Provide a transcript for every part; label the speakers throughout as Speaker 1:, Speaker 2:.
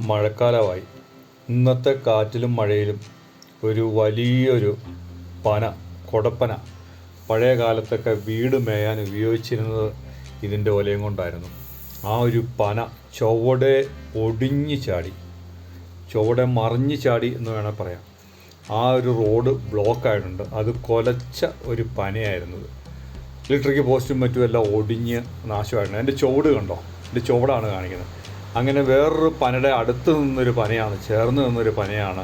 Speaker 1: മഴക്കാലമായി. ഇന്നത്തെ കാറ്റിലും മഴയിലും ഒരു വലിയൊരു പന കൊടപ്പന പഴയ കാലത്തൊക്കെ വീട് മേയാൻ ഉപയോഗിച്ചിരുന്നത് ഇതിന്റെ ഒലയും കൊണ്ടായിരുന്നു. ആ ഒരു പന ചുവടെ ഒടിഞ്ഞു ചാടി ചുവടെ മറിഞ്ഞു ചാടി എന്ന് വേണേൽ പറയാം. ആ ഒരു റോഡ് ബ്ലോക്ക് ആയിട്ടുണ്ട്. അത് കൊലച്ച ഒരു പനയായിരുന്നത് ഇലക്ട്രിക് പോസ്റ്റും മറ്റും എല്ലാം ഒടിഞ്ഞ് നാശമായിരുന്നു. എന്റെ ചുവട് കണ്ടോ? എന്റെ ചുവടാണ് കാണിക്കുന്നത്. അങ്ങനെ വേറൊരു പനയുടെ അടുത്ത് നിന്നൊരു പനയാണ് ചേർന്ന് നിന്നൊരു പനയാണ്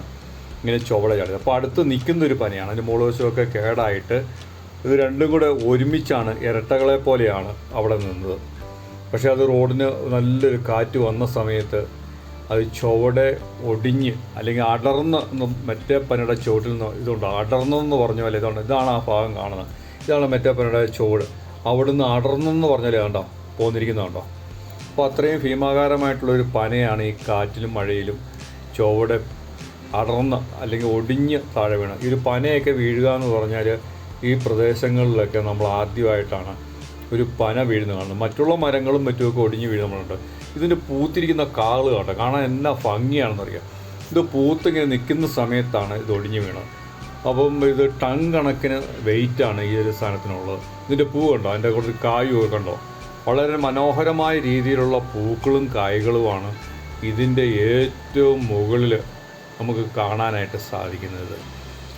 Speaker 1: ഇങ്ങനെ ചുവട ചാടിയത് അപ്പോൾ അടുത്ത് നിൽക്കുന്നൊരു പനയാണ് അതിന്റെ മുളവശമൊക്കെ കേടായിട്ട് ഇത് രണ്ടും കൂടെ ഒരുമിച്ചാണ് ഇരട്ടകളെ പോലെയാണ് അവിടെ നിന്നത്. പക്ഷേ അത് റോഡിന് നല്ലൊരു കാറ്റ് വന്ന സമയത്ത് അത് ചുവടെ ഒടിഞ്ഞ് അല്ലെങ്കിൽ അടർന്ന് മറ്റേ പനയുടെ ചുവട്ടിൽ നിന്ന് ഇതുണ്ട്. അടർന്നെന്ന് പറഞ്ഞ പോലെ ഇതുണ്ട്. ഇതാണ് ആ ഭാഗം കാണുന്നത്. ഇതാണ് മറ്റേ പനയുടെ ചുവട്. അവിടുന്ന് അടർന്നെന്ന് പറഞ്ഞാലേ കണ്ടോ? പോന്നിരിക്കുന്നത് കണ്ടോ? അപ്പോൾ അത്രയും ഭീമാകാരമായിട്ടുള്ളൊരു പനയാണ് ഈ കാറ്റിലും മഴയിലും ചുവടെ അടർന്ന് അല്ലെങ്കിൽ ഒടിഞ്ഞ് താഴെ വീണ. ഈ ഒരു പനയൊക്കെ വീഴുക എന്ന് പറഞ്ഞാൽ ഈ പ്രദേശങ്ങളിലൊക്കെ നമ്മൾ ആദ്യമായിട്ടാണ് ഒരു പന വീഴുന്നത് കാണുന്നത്. മറ്റുള്ള മരങ്ങളും മറ്റുമൊക്കെ ഒടിഞ്ഞ് വീഴുന്നുണ്ട് ഇതിന്റെ പൂത്തിരിക്കുന്ന കാൾ കേട്ടോ കാണാൻ എന്നാ ഭംഗിയാണെന്നറിയാം. ഇത് പൂത്തിങ്ങനെ നിൽക്കുന്ന സമയത്താണ് ഇത് ഒടിഞ്ഞു വീണത്. അപ്പം ഇത് ടൺ കണക്കിന് വെയിറ്റാണ് ഈ ഒരു സാധനത്തിനുള്ളത്. ഇതിന്റെ പൂ കണ്ടോ? അതിന്റെ കുറച്ച് കായും കണ്ടോ? വളരെ മനോഹരമായ രീതിയിലുള്ള പൂക്കളും കായ്കളുമാണ് ഇതിന്റെ ഏറ്റവും മുകളിൽ നമുക്ക് കാണാനായിട്ട് സാധിക്കുന്നത്.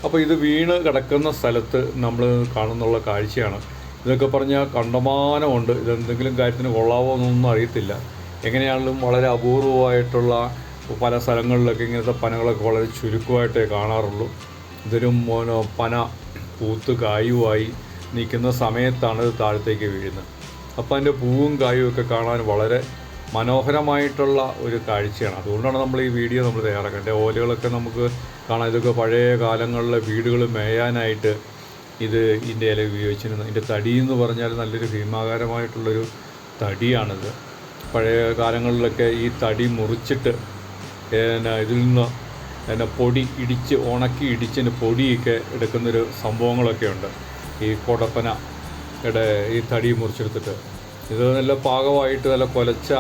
Speaker 1: അപ്പോൾ ഇത് വീണ് കിടക്കുന്ന സ്ഥലത്ത് നമ്മൾ കാണുന്നുള്ള കാഴ്ചയാണ്. ഇതൊക്കെ പറഞ്ഞാൽ കണ്ടമാനമുണ്ട്. ഇതെന്തെങ്കിലും കാര്യത്തിന് കൊള്ളാവോ എന്നൊന്നും അറിയത്തില്ല. എങ്ങനെയാണെങ്കിലും വളരെ അപൂർവമായിട്ടുള്ള പല സ്ഥലങ്ങളിലൊക്കെ ഇങ്ങനത്തെ പനകളൊക്കെ വളരെ ചുരുക്കമായിട്ടേ കാണാറുള്ളൂ. ഇതൊരു പന പൂത്ത് കായുമായി നിൽക്കുന്ന സമയത്താണ് ഇത് താഴത്തേക്ക് വീഴുന്നത്. അപ്പോൾ അതിന്റെ പൂവും കായും ഒക്കെ കാണാൻ വളരെ മനോഹരമായിട്ടുള്ള ഒരു കാഴ്ചയാണ്. അതുകൊണ്ടാണ് നമ്മൾ ഈ വീഡിയോ നമ്മൾ തയ്യാറാക്കേണ്ടത്. ഓലകളൊക്കെ നമുക്ക് കാണാം ഇതൊക്കെ പഴയ കാലങ്ങളിലെ വീടുകൾ മേയാനായിട്ട് ഇത് ഇതിന്റെ ഇല ഉപയോഗിച്ചിരുന്നു ഇതിന്റെ തടി എന്ന് പറഞ്ഞാൽ നല്ലൊരു ഭീമാകാരമായിട്ടുള്ളൊരു തടിയാണിത്. പഴയ കാലങ്ങളിലൊക്കെ ഈ തടി മുറിച്ചിട്ട് പിന്നെ ഇതിൽ നിന്ന് പിന്നെ പൊടി ഇടിച്ച് ഉണക്കി ഇടിച്ചതിന് പൊടിയൊക്കെ എടുക്കുന്നൊരു സംഭവങ്ങളൊക്കെ ഉണ്ട് ഈ കൊടപ്പനയുടെ ഈ തടി മുറിച്ചെടുത്തിട്ട്. ഇത് നല്ല പാകമായിട്ട് നല്ല കൊലച്ച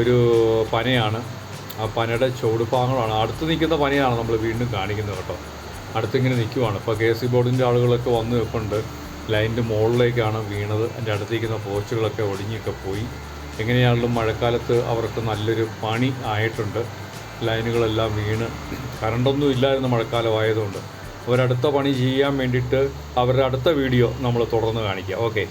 Speaker 1: ഒരു പനയാണ്. ആ പനയുടെ ചുവട് ഭാഗങ്ങളാണ്. അടുത്ത് നിൽക്കുന്ന പനയാണ് നമ്മൾ വീണ്ടും കാണിക്കുന്നത് കേട്ടോ. അടുത്തിങ്ങനെ നിൽക്കുവാണ്. ഇപ്പോൾ കെ സി ബോർഡിന്റെ ആളുകളൊക്കെ വന്ന് നിൽപ്പുണ്ട്. ലൈനിന്റെ മുകളിലേക്കാണ് വീണത്. അതിന്റെ അടുത്തിരിക്കുന്ന പോച്ചുകളൊക്കെ ഒടിഞ്ഞൊക്കെ പോയി. എങ്ങനെയാണെങ്കിലും മഴക്കാലത്ത് അവർക്ക് നല്ലൊരു പണി ആയിട്ടുണ്ട്. ലൈനുകളെല്ലാം വീണ്. കറണ്ടൊന്നും ഇല്ലായിരുന്നു മഴക്കാലം അവരടുത്ത പണി ചെയ്യാൻ വേണ്ടിയിട്ട് അവരുടെ അടുത്ത വീഡിയോ നമ്മൾ തുടർന്ന് കാണിക്കുക ഓക്കെ.